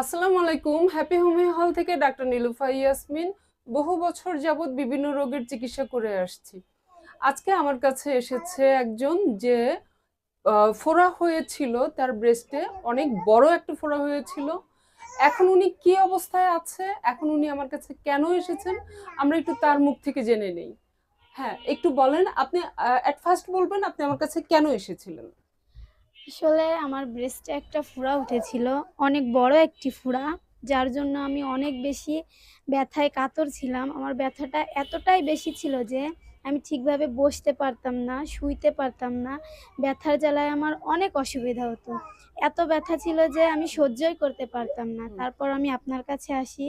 আসসালামু আলাইকুম। Happy homeo হল থেকে ডাক্তার নীলুফা ইয়াসমিন। বহু বছর যাবৎ বিভিন্ন রোগের চিকিৎসা করে আসছি। আজকে আমার কাছে এসেছে একজন যে ফোড়া হয়েছিল তার ব্রেস্টে অনেক বড় একটা ফোড়া হয়েছিল। এখন উনি কি অবস্থায় আছে? এখন উনি আমার কাছে কেন এসেছেন? আমরা একটু তার মুখ থেকে জেনে নেই। হ্যাঁ একটু বলেন, আপনি অ্যাট ফার্স্ট বলবেন, আপনি আমার কাছে কেন এসেছিলেন? আসলে আমার ব্রেস্টে একটা ফোড়া উঠেছিল অনেক বড় একটি ফোড়া যার জন্য আমি অনেক বেশি ব্যথায় কাতর ছিলাম। আমার ব্যথাটা এতটাই বেশি ছিল যে আমি ঠিকভাবে বসতে পারতাম না শুইতে পারতাম না ব্যথার জ্বালায় আমার অনেক অসুবিধা হতো। এত ব্যথা ছিল যে আমি সহ্যই করতে পারতাম না। তারপর আমি আপনার কাছে আসি।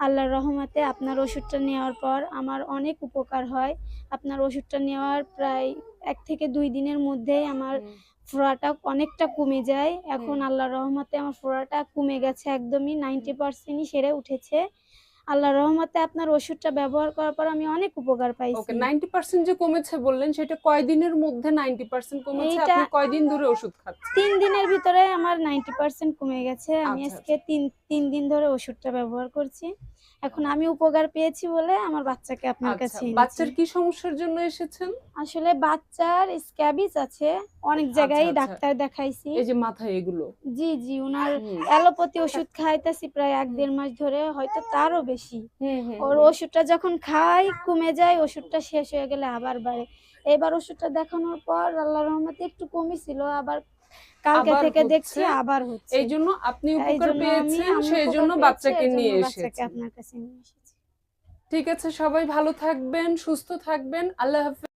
আল্লাহর রহমতে আপনার ওষুধটা নেওয়ার পর আমার অনেক উপকার হয়। আপনার ওষুধটা নেওয়ার প্রায় এক থেকে দুই দিনের মধ্যেই আমার ফোড়াটা অনেকটা কমে যায়। এখন। আল্লাহর রহমতে আমার ফোড়াটা কমে গেছে একদমই নাইনটি পার্সেন্টই সেরে উঠেছে। আল্লাহর রহমতে আপনার ওষুধটা ব্যবহার করার পর আমি অনেক উপকার পাইছি ওকে পাইছি। নাইনটি পার্সেন্ট যে কমেছে বললেন সেটা কয়দিনের মধ্যে নাইনটি পার্সেন্ট কমেছে? এইটা- আপনি কয়দিন ধরে ওষুধ খাচ্ছেন? তিন দিনের ভিতরে আমার নাইনটি পার্সেন্ট কমে গেছে। আমি আচ্ছা, আজকে তিন তিন দিন ধরে ওষুধটা ব্যবহার করছি। এখন আমি উপকার পেয়েছি বলে আমার বাচ্চাকে আপনার আচ্ছা কাছে বাচ্চার কি সমস্যার জন্য এসেছেন? আসলে বাচ্চার স্ক্যাবিস আছে অনেক জায়গায় আচ্ছা। ডাক্তার দেখাইছি। এই যে মাথায় এগুলো। জি জি ওনার অ্যালোপ্যাথি ওষুধ খাইতেছি প্রায় এক দেড় মাস ধরে হয়তো তারও বেশি। ওর ওষুধটা যখন খাই কমে যায় ওষুধটা শেষ হয়ে গেলে আবার বাড়ে। এবার ওষুধটা দেখানোর পর আল্লাহ রহমতে একটু কমেছিল আবার কালকে থেকে দেখছি আবার হচ্ছে। এই জন্য আপনি উপকার পেয়েছেন সেই জন্য বাচ্চাকে নিয়ে বাচ্চাকে আপনার কাছে নিয়ে এসেছি। ঠিক আছে সবাই ভালো থাকবেন সুস্থ থাকবেন আল্লাহ হাফেজ।